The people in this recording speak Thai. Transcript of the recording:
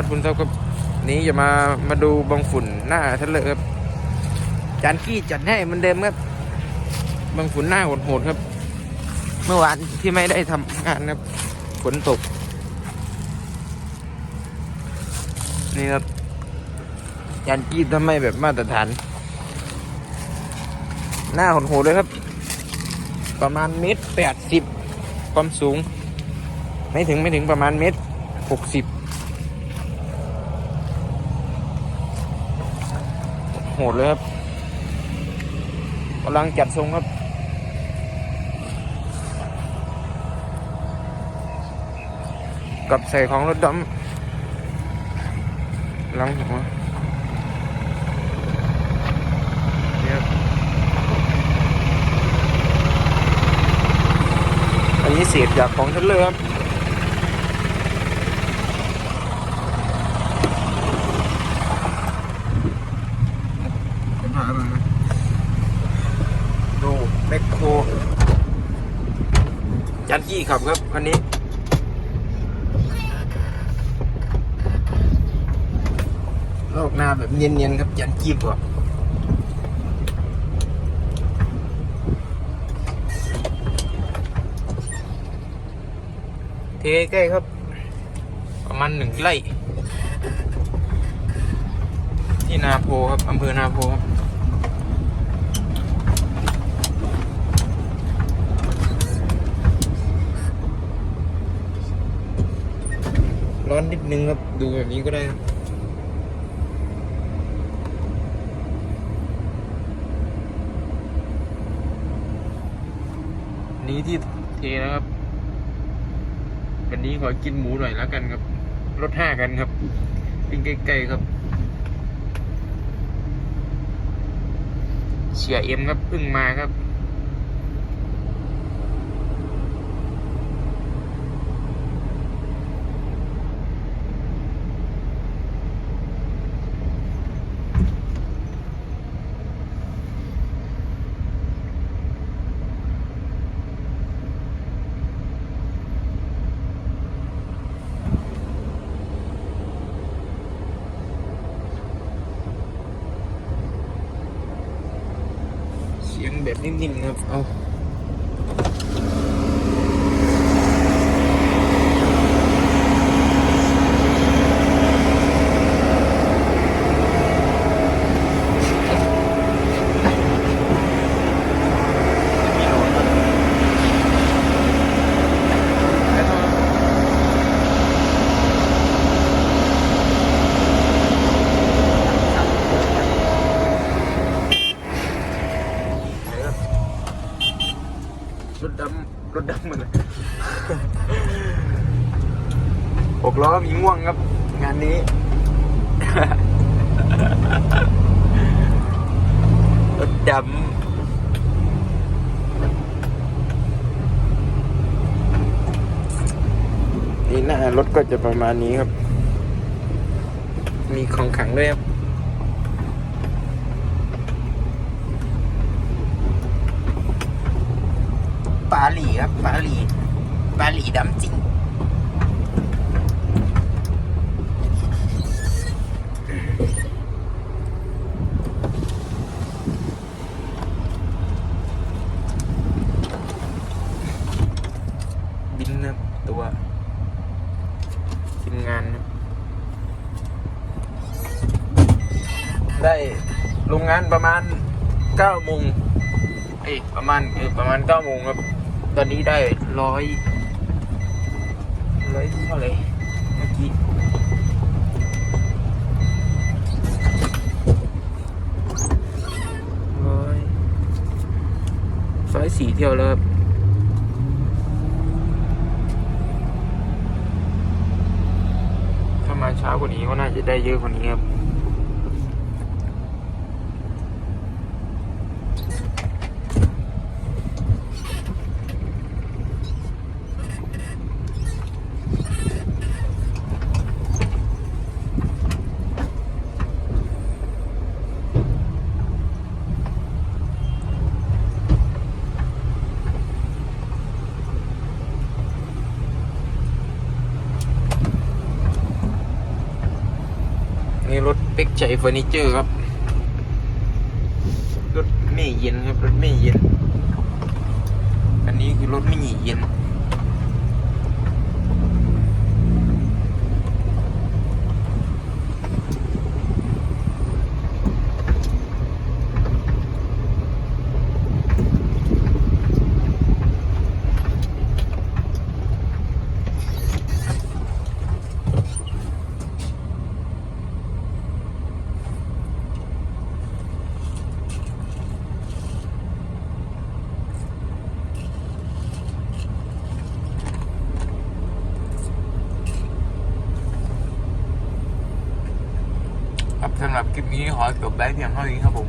าดบุญทรัพย์ครับนี้จะมามาดูบังฝุ่นหน้าทะเลครับจานกี้จัดให้มันเดิมครับบังฝุ่นหน้าโหดๆครับ เมื่อวานที่ไม่ได้ทำงานครับฝนตก นี่ครับจานกี้ทำให้แบบมาตรฐาน หน้าโหดๆเลยครับ ประมาณเมตรแปดสิบความสูง ไม่ถึงไม่ถึงประมาณเมตรหกสิบ หดเลยครับกำลังจัดทรงครับกับใส่ของรถดำหลังหัวอันนี้เศษจากของทันเลยครับ ดู แมคโครจันกี้ขับครับคันนี้ โลกหน้าแบบเนียนๆครับจันกี้บอกเทใกล้ครับ ประมาณหนึ่งไร่ ที่นาโพครับอำเภอนาโพครับ อนนิดนึงครับ ดูแบบนี้ก็ได้ครับนี้ที่เทนะครับ วันนี้ขอกินหมูหน่อยแล้วกันครับรถห้ากันครับปิ้งไกลๆครับเสียเอ็มครับเพิ่งมาครับ แบบนิ่มๆครับ เอา รถดำรถดำมันเลยหกล้อมีง่วงครับ งานนี้ รถดำนี่หน้ารถก็จะประมาณนี้ครับ มีของขังด้วยครับาหลีครับปลาหลีปลาหลีดำจริง บินนะตัวทีมงาน ได้โรงงานประมาณเก้าโมงเอ้ยประมาณเออประมาณเก้าโมงครับ ตอนนี้ได้ร้อยร้อยเท่าไหร่เมื่อกี้ร้อยร้อยสี่เที่ยวแล้วครับถ้ามาเช้ากว่านี้ก็น่าจะได้เยอะกว่านี้ครับ นี่รถเป็กใจเฟอร์นิเจอร์ครับ รถไม่เย็นครับ รถไม่เย็น อันนี้คือรถไม่เย็น สำหรับคลิปนี้ขอจบไลฟ์เพียงเท่านี้ครับผม